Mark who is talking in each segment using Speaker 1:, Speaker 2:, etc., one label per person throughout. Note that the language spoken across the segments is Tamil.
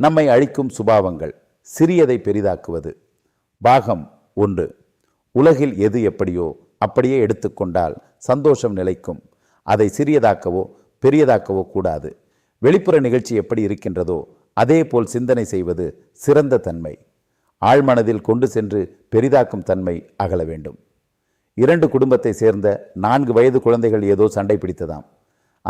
Speaker 1: நம்மை அழிக்கும் சுபாவங்கள் சிறியதை பெரிதாக்குவது. பாகம் ஒன்று. உலகில் எது எப்படியோ அப்படியே எடுத்துக்கொண்டால் சந்தோஷம் நிலைக்கும். அதை சிறியதாக்கவோ பெரியதாக்கவோ கூடாது. வெளிப்புற நிகழ்ச்சி எப்படி இருக்கின்றதோ அதே போல் சிந்தனை செய்வது சிறந்த தன்மை. ஆழ்மனதில் கொண்டு சென்று பெரிதாக்கும் தன்மை அகல வேண்டும். இரண்டு குடும்பத்தை சேர்ந்த நான்கு வயது குழந்தைகள் ஏதோ சண்டை பிடித்ததாம்.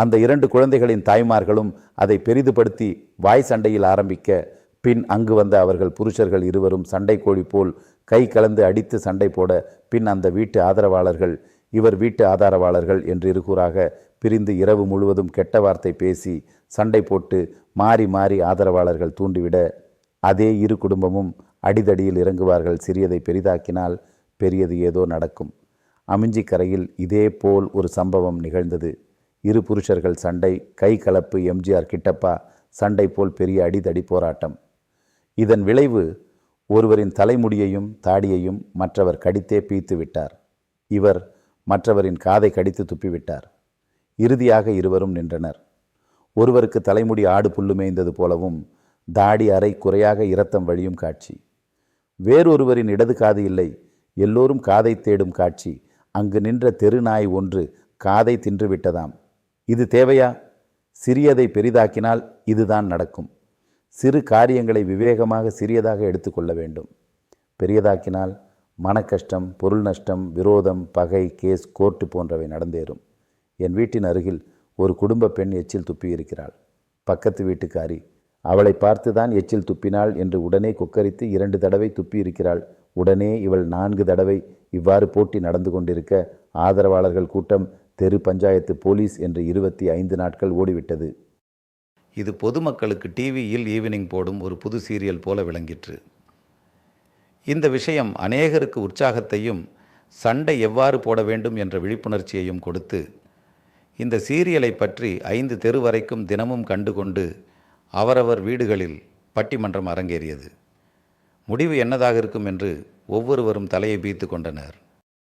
Speaker 1: அந்த இரண்டு குழந்தைகளின் தாய்மார்களும் அதை பெரிதுபடுத்தி வாய் சண்டையில் ஆரம்பிக்க பின் அங்கு வந்த அவர்கள் புருஷர்கள் இருவரும் சண்டை கோழி போல் கை கலந்து அடித்து சண்டை போட பின் அந்த வீட்டு ஆதரவாளர்கள் இவர் வீட்டு ஆதரவாளர்கள் என்று இருகூறாக பிரிந்து இரவு முழுவதும் கெட்ட வார்த்தை பேசி சண்டை போட்டு மாறி மாறி ஆதரவாளர்கள் தூண்டிவிட அதே இரு குடும்பமும் அடிதடியில் இறங்குவார்கள். சிறியதை பெரிதாக்கினால் பெரியது ஏதோ நடக்கும். அமிஞ்சிக்கரையில் இதே போல் ஒரு சம்பவம் நிகழ்ந்தது. இரு புருஷர்கள் சண்டை கை கலப்பு எம்ஜிஆர் கிட்டப்பா சண்டை போல் பெரிய அடிதடி போராட்டம். இதன் விளைவு ஒருவரின் தலைமுடியையும் தாடியையும் மற்றவர் கடித்தே பீய்த்து விட்டார். இவர் மற்றவரின் காதை கடித்து துப்பிவிட்டார். இறுதியாக இருவரும் நின்றனர். ஒருவருக்கு தலைமுடி ஆடு புல்லு மேய்ந்தது போலவும் தாடி அறை குறையாக இரத்தம் வழியும் காட்சி. வேறொருவரின் இடது காது இல்லை எல்லோரும் காதை தேடும் காட்சி. அங்கு நின்ற தெருநாய் ஒன்று காதை தின்றுவிட்டதாம் இது தேவையா? சிறியதை பெரிதாக்கினால் இதுதான் நடக்கும். சிறு காரியங்களை விவேகமாக சிறியதாக எடுத்துக்கொள்ள வேண்டும். பெரியதாக்கினால் மனக்கஷ்டம் பொருள் நஷ்டம் விரோதம் பகை கேஸ் கோர்ட்டு போன்றவை நடந்தேறும். என் வீட்டின் அருகில் ஒரு குடும்ப பெண் எச்சில் துப்பி இருக்கிறாள். பக்கத்து வீட்டுக்காரி அவளை பார்த்துதான் எச்சில் துப்பினாள் என்று உடனே கொக்கரித்து இரண்டு தடவை துப்பி இருக்கிறாள். உடனே இவள் நான்கு தடவை இவ்வாறு போட்டி நடந்து கொண்டிருக்க ஆதரவாளர்கள் கூட்டம் தெரு பஞ்சாயத்து போலீஸ் என்று இருபத்தி ஐந்து நாட்கள் ஓடிவிட்டது.
Speaker 2: இது பொதுமக்களுக்கு டிவியில் ஈவினிங் போடும் ஒரு புது சீரியல் போல விளங்கிற்று. இந்த விஷயம் அநேகருக்கு உற்சாகத்தையும் சண்டை எவ்வாறு போட வேண்டும் என்ற விழிப்புணர்ச்சியையும் கொடுத்து இந்த சீரியலை பற்றி ஐந்து தெரு வரைக்கும் தினமும் கண்டுகொண்டு அவரவர் வீடுகளில் பட்டிமன்றம் அரங்கேறியது. முடிவு என்னதாக இருக்கும் என்று ஒவ்வொருவரும் தலையை பீத்து கொண்டனர்.